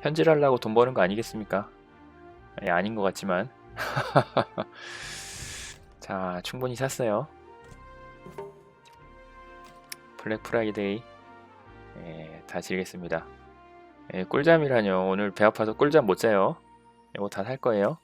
현질 하려고 돈 버는 거 아니겠습니까? 예, 아닌 것 같지만. 자, 충분히 샀어요. 블랙 프라이데이. 예, 다 지르겠습니다. 예, 꿀잠이라뇨. 오늘 배 아파서 꿀잠 못 자요. 이거 다 살 거예요.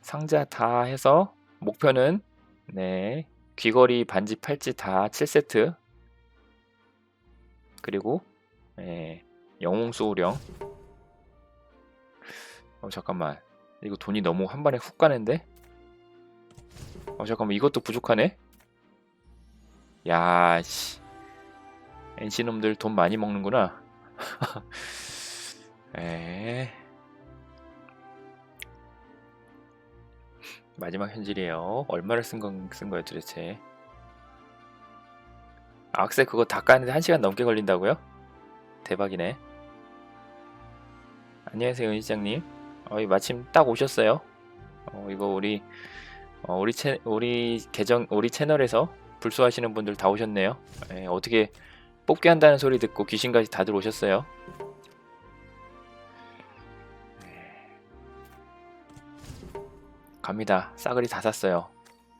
상자 다 해서 목표는 네 귀걸이 반지 팔찌 다 7세트 그리고 예, 영웅 소우령 어 잠깐만 이거 돈이 너무 한 번에 훅 가는데 어 잠깐만 이것도 부족하네 야씨 NC놈들 돈 많이 먹는구나 에 마지막 현질이에요. 얼마를 쓴, 건, 쓴 거예요 도대체? 악세 그거 다 까는데 1시간 넘게 걸린다고요? 대박이네. 안녕하세요 은시장님. 어, 마침 딱 오셨어요. 어, 이거 우리 어, 우리 채 우리 계정 우리 채널에서 불소하시는 분들 다 오셨네요. 에, 어떻게 뽑기 한다는 소리 듣고 귀신까지 다들 오셨어요. 갑니다. 싸그리 다 샀어요.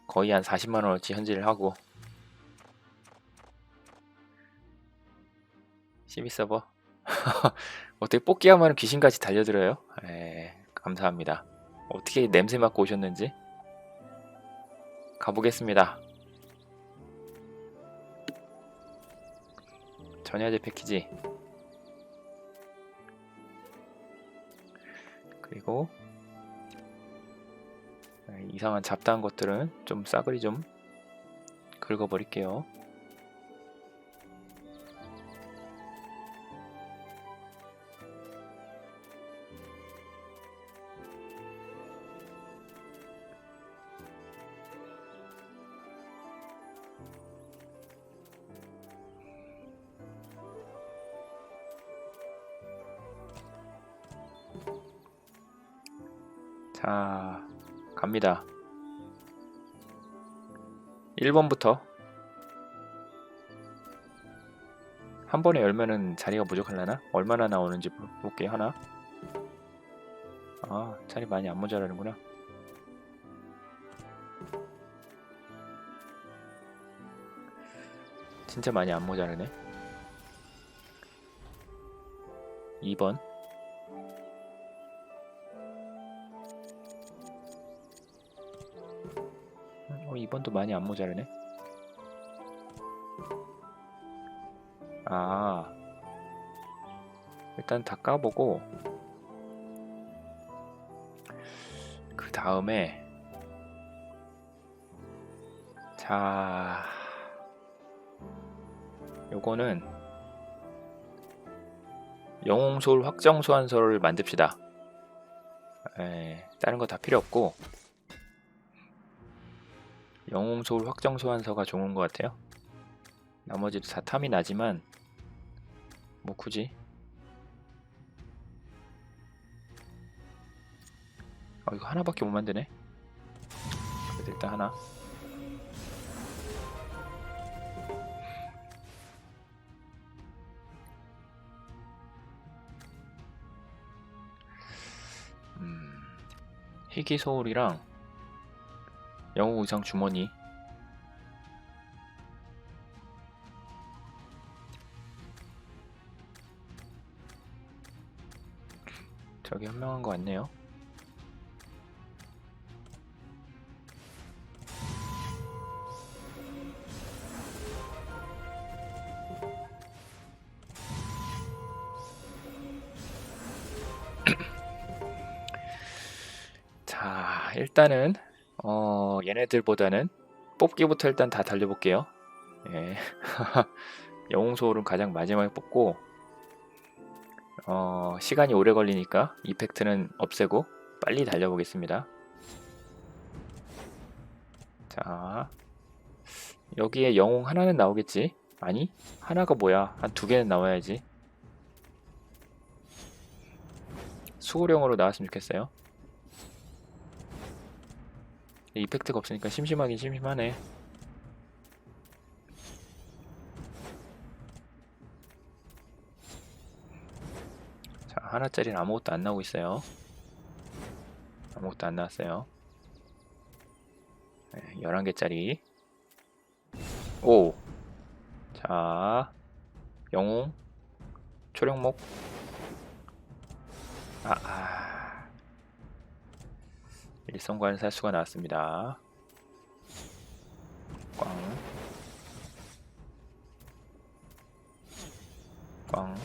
거의 한 40만 원어치 현질을 하고 12서버 어떻게 뽑기 하면 귀신까지 달려들어요? 에 감사합니다. 어떻게 냄새 맡고 오셨는지 가보겠습니다. 전야제 패키지 그리고 네, 이상한 잡다한 것들은 좀 싸그리 좀 긁어버릴게요. 자, 갑니다. 1번부터 한 번에 열면은 자리가 부족하려나? 얼마나 나오는지 볼- 볼게요. 하나. 아, 자리 많이 안 모자라는구나. 진짜 많이 안 모자라네. 2번. 어, 2번도 많이 안 모자라네. 아, 일단 다 까보고, 그 다음에, 자, 요거는 영웅소울 확정 소환서를 만듭시다. 에, 다른 거 다 필요 없고, 영웅 소울 확정 소환서가 좋은 것 같아요. 나머지도 다 탐이 나지만 뭐 굳이 어 이거 하나밖에 못 만드네. 일단 하나. 음, 희귀 소울이랑 영웅 의상 주머니 저기 현명한 거 같네요. 자, 일단은 어, 얘네들보다는 뽑기부터 일단 다 달려볼게요. 예. 영웅 소울은 가장 마지막에 뽑고 어, 시간이 오래 걸리니까 이펙트는 없애고 빨리 달려보겠습니다. 자, 여기에 영웅 하나는 나오겠지? 아니, 하나가 뭐야? 한 두 개는 나와야지. 수호령으로 나왔으면 좋겠어요. 이펙트가 없으니까 심심하긴 심심하네. 하나짜리는 아무것도 안 나오고 있어요. 아무것도 안 나왔어요. 네, 11개짜리. 오. 자, 영웅, 초령목. 아, 아. 일성관 살수가 나왔습니다. 꽝. 꽝.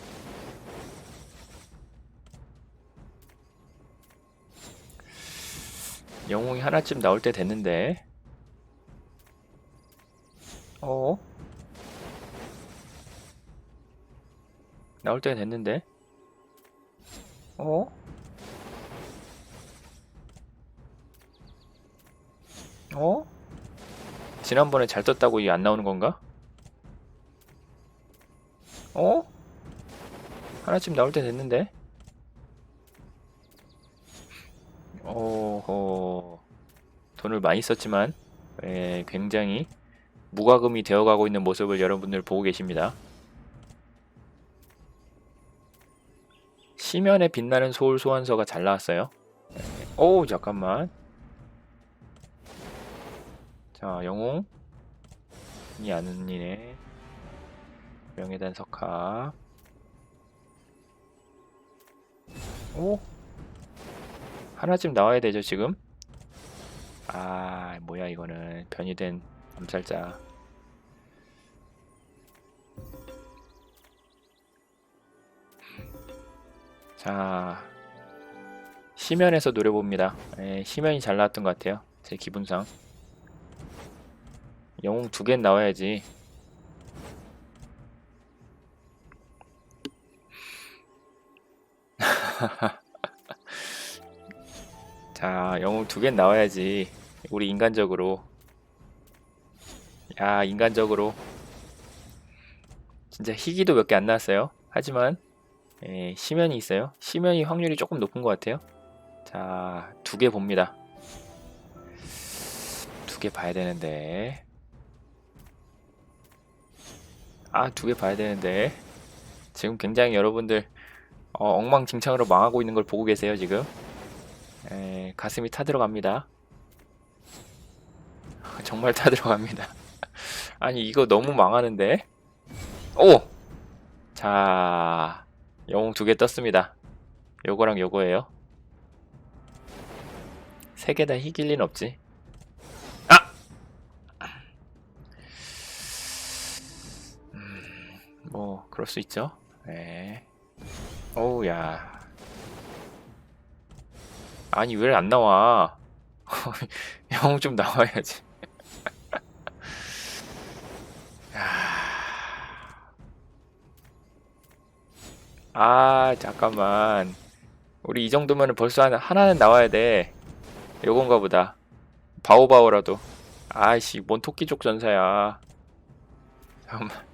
영웅이 하나쯤 나올 때 됐는데. 어? 나올 때 됐는데. 어? 어? 지난번에 잘 떴다고 이게 안 나오는 건가? 어? 하나쯤 나올 때 됐는데? 어허, 돈을 많이 썼지만, 예, 굉장히 무과금이 되어가고 있는 모습을 여러분들 보고 계십니다. 시면에 빛나는 소울 소환서가 잘 나왔어요. 예, 오, 잠깐만. 자, 영웅. 이 아는이네. 명예단 석화. 오? 하나쯤 나와야 되죠, 지금? 아, 뭐야, 이거는. 변이된 암살자. 자, 시면에서 노려봅니다. 예, 시면이 잘 나왔던 것 같아요. 제 기분상. 영웅 두 개 나와야지. 자, 영웅 두 개 나와야지. 우리 인간적으로. 야, 인간적으로. 진짜 희귀도 몇 개 안 나왔어요. 하지만, 예, 시면이 있어요. 시면이 확률이 조금 높은 것 같아요. 자, 두 개 봅니다. 두 개 봐야 되는데. 아, 두 개 봐야 되는데. 지금 굉장히 여러분들, 어, 엉망진창으로 망하고 있는 걸 보고 계세요, 지금. 에, 가슴이 타들어갑니다. 정말 타들어갑니다. 아니 이거 너무 망하는데? 오! 자 영웅 두 개 떴습니다. 요거랑 요거예요. 세 개다 이길 린 없지. 뭐 그럴 수 있죠. 네. 오우야. 아니 왜 안 나와? 영웅 좀 나와야지. 아 잠깐만. 우리 이 정도면 벌써 하나, 하나는 나와야 돼. 요건가 보다. 바오바오라도. 아이씨 뭔 토끼족 전사야. 잠깐만.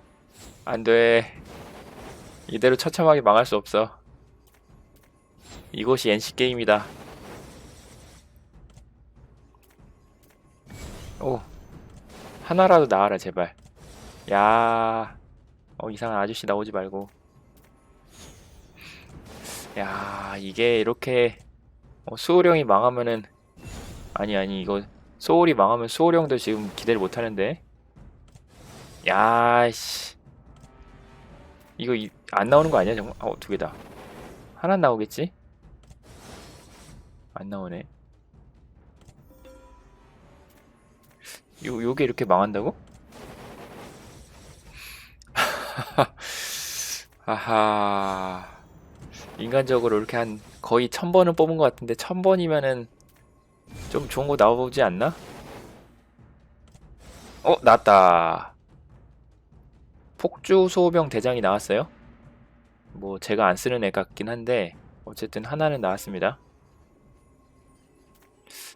안 돼. 이대로 처참하게 망할 수 없어. 이곳이 NC 게임이다. 오 하나라도 나와라 제발 야 어, 이상한 아저씨 나오지 말고 야 이게 이렇게 어, 수호령이 망하면은 아니 아니 이거 소울이 망하면 수호령도 지금 기대를 못하는데 야씨 이거 이, 안 나오는 거 아니야 정말 어 두 개다 하나 나오겠지 안 나오네 요, 요게 이렇게 망한다고? 아하. 인간적으로 이렇게 한 거의 천 번은 뽑은 것 같은데 천 번이면은 좀 좋은 거 나오지 않나? 어, 나왔다. 폭주 소병 대장이 나왔어요. 뭐 제가 안 쓰는 애 같긴 한데 어쨌든 하나는 나왔습니다.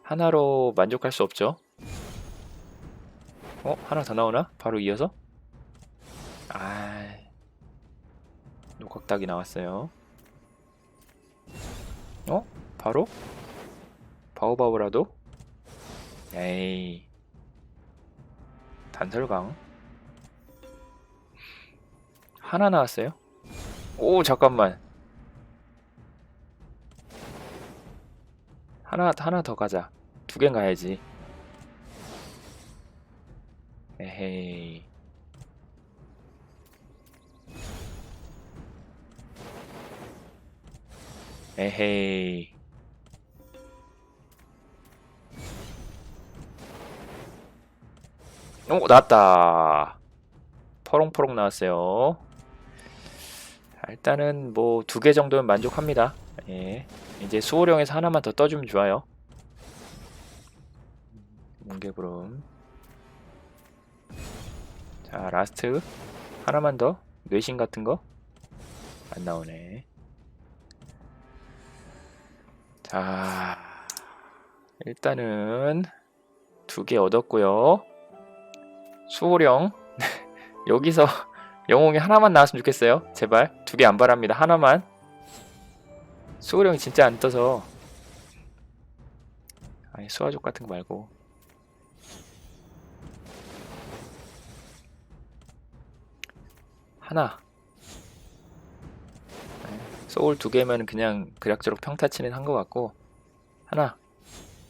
하나로 만족할 수 없죠. 어? 하나 더 나오나? 바로 이어서? 아 노각닭이 나왔어요. 어? 바로? 바오바오라도? 에이 단설강 하나 나왔어요? 오 잠깐만 하나 하나 더 가자. 두 개 가야지. 에헤이. 에헤이. 오, 나왔다. 퍼롱퍼롱 나왔어요. 자, 일단은 뭐 두 개 정도면 만족합니다. 예. 이제 수호령에서 하나만 더 떠주면 좋아요. 뭉게부름. 자, 라스트. 하나만 더. 뇌신 같은 거. 안 나오네. 자, 일단은 두 개 얻었고요. 수호령. 여기서 영웅이 하나만 나왔으면 좋겠어요. 제발. 두 개 안 바랍니다. 하나만. 수호령이 진짜 안 떠서. 아니, 수화족 같은 거 말고. 하나. 네, 소울 두 개면 그냥 그럭저럭 평타치는 한 것 같고. 하나.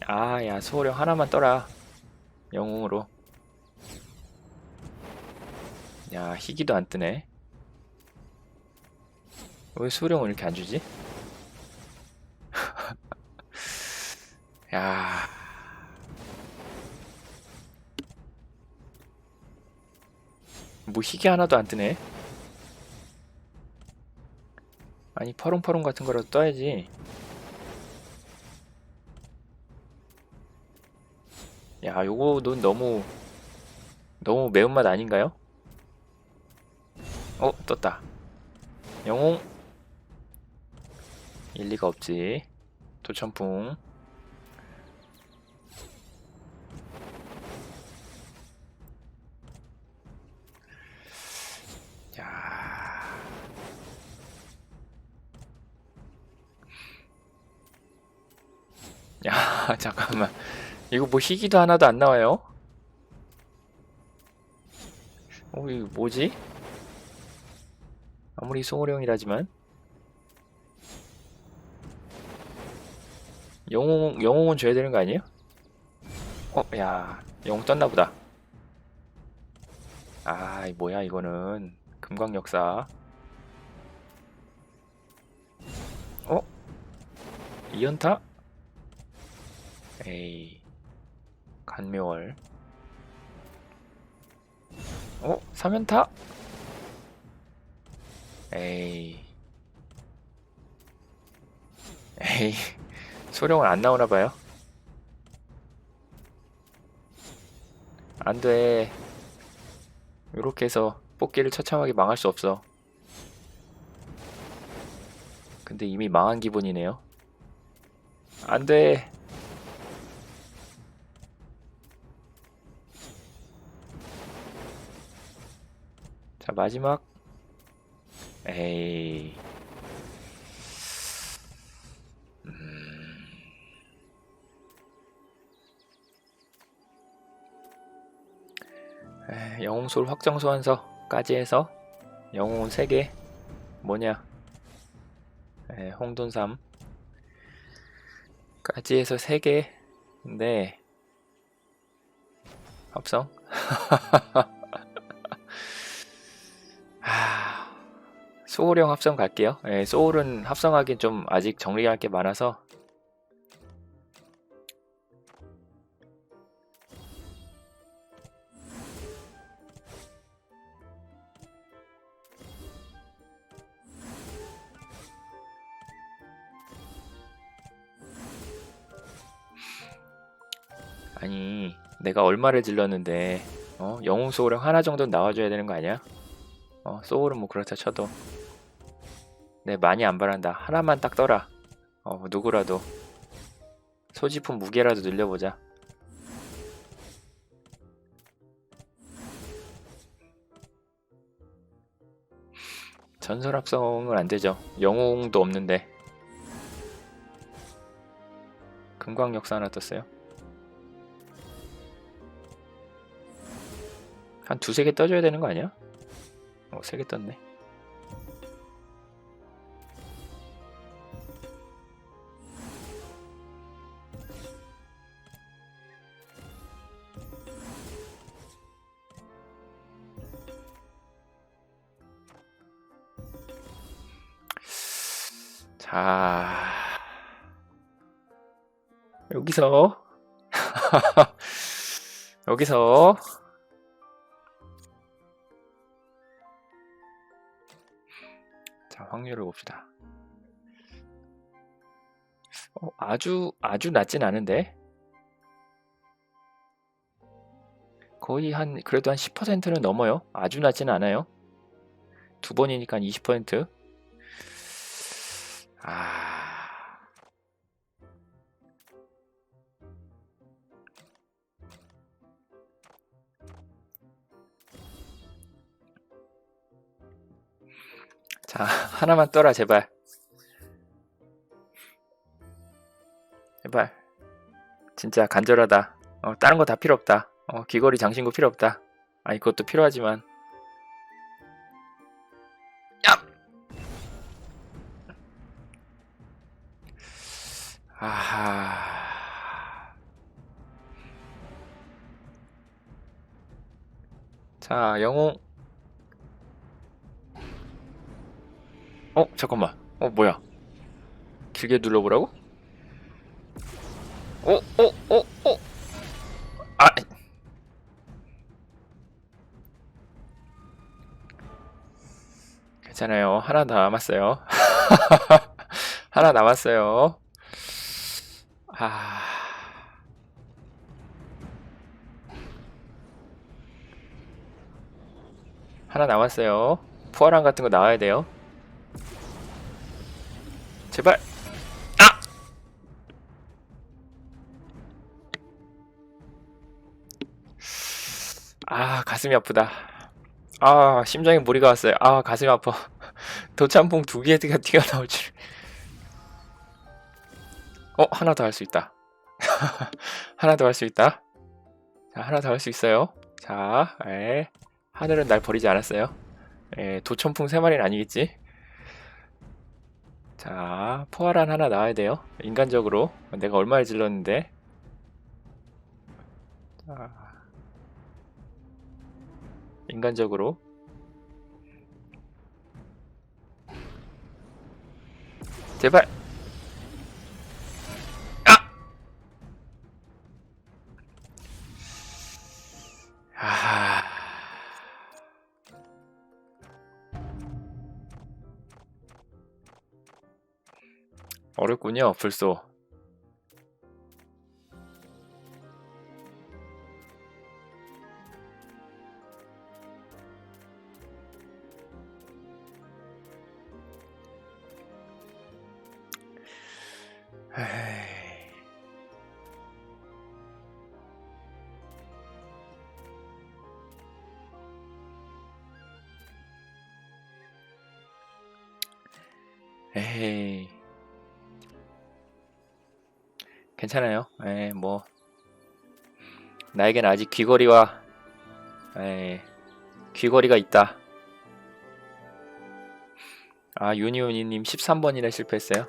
아, 야, 수호령 하나만 떠라. 영웅으로. 야, 희귀도 안 뜨네. 왜 수호령을 이렇게 안 주지? 야. 뭐 희귀 하나도 안 뜨네. 아니 퍼롱퍼롱 같은 거라도 떠야지. 야, 요거는 너무 너무 매운맛 아닌가요? 어, 떴다. 영웅. 일리가 없지. 도천풍. 야. 야, 잠깐만. 이거 뭐 희귀도 하나도 안 나와요? 어, 이거 뭐지? 아무리 송호령이라지만 영웅 영웅은 줘야 되는 거 아니에요? 어, 야, 영웅 떴나 보다. 아, 이 뭐야 이거는 금광 역사. 어? 이연타? 에이, 간묘월. 어? 삼연타? 에이. 에이. 소령은 안 나오나 봐요. 안 돼. 이렇게 해서 뽑기를 처참하게 망할 수 없어. 근데 이미 망한 기분이네요. 안 돼. 자, 마지막. 에이. 음. 에, 영웅솔 확정 소환서까지 해서 영웅은 3개. 뭐냐? 에, 홍돈삼. 까지 해서 3개. 네. 합성 소울형 합성 갈게요 예, 소울은 합성하기 좀 아직 정리할 게 많아서 아니 내가 얼마를 질렀는데 어? 영웅 소울형 하나 정도는 나와줘야 되는 거 아니야? 어 소울은 뭐 그렇다 쳐도 네 많이 안 바란다. 하나만 딱 떠라. 어 누구라도. 소지품 무게라도 늘려보자. 전설 합성은 안 되죠. 영웅도 없는데. 금광 역사 하나 떴어요? 한 두세 개 떠줘야 되는 거 아니야? 어, 세 개 떴네. 여기서 여기서 자 확률을 봅시다. 어, 아주 아주 낮진 않은데 거의 한 그래도 한 10%는 넘어요. 아주 낮지는 않아요. 두 번이니까 20%. 아. 자, 하나만 떠라, 제발. 제발. 진짜 간절하다. 어, 다른 거 다 필요 없다. 어, 귀걸이 장신구 필요 없다. 아니, 그것도 필요하지만. 야! 아하. 자, 영웅. 어, 잠깐만. 어, 뭐야? 길게 눌러보라고? 어, 어, 어, 어. 아. 괜찮아요. 하나 더 남았어요. 하나 남았어요. 아. 하나 남았어요. 푸아랑 같은 거 나와야 돼요. 제발. 아! 아, 가슴이 아프다. 아, 심장에 무리가 왔어요. 아, 가슴이 아파. 도참봉 두 개가 튀어나올 줄. 어, 하나 더 할 수 있다. 하나 더 할 수 있다. 자, 하나 더 할 수 있어요. 자, 에, 하늘은 날 버리지 않았어요. 에, 도천풍 세 마리는 아니겠지? 자, 포화란 하나 나와야 돼요. 인간적으로 내가 얼마를 질렀는데. 자, 인간적으로 제발. 어렵군요, 불소. 에이. 괜찮아요. 에, 뭐 나에겐 아직 귀걸이와 에, 귀걸이가 있다. 아 유니온이님 13번이나 실패했어요.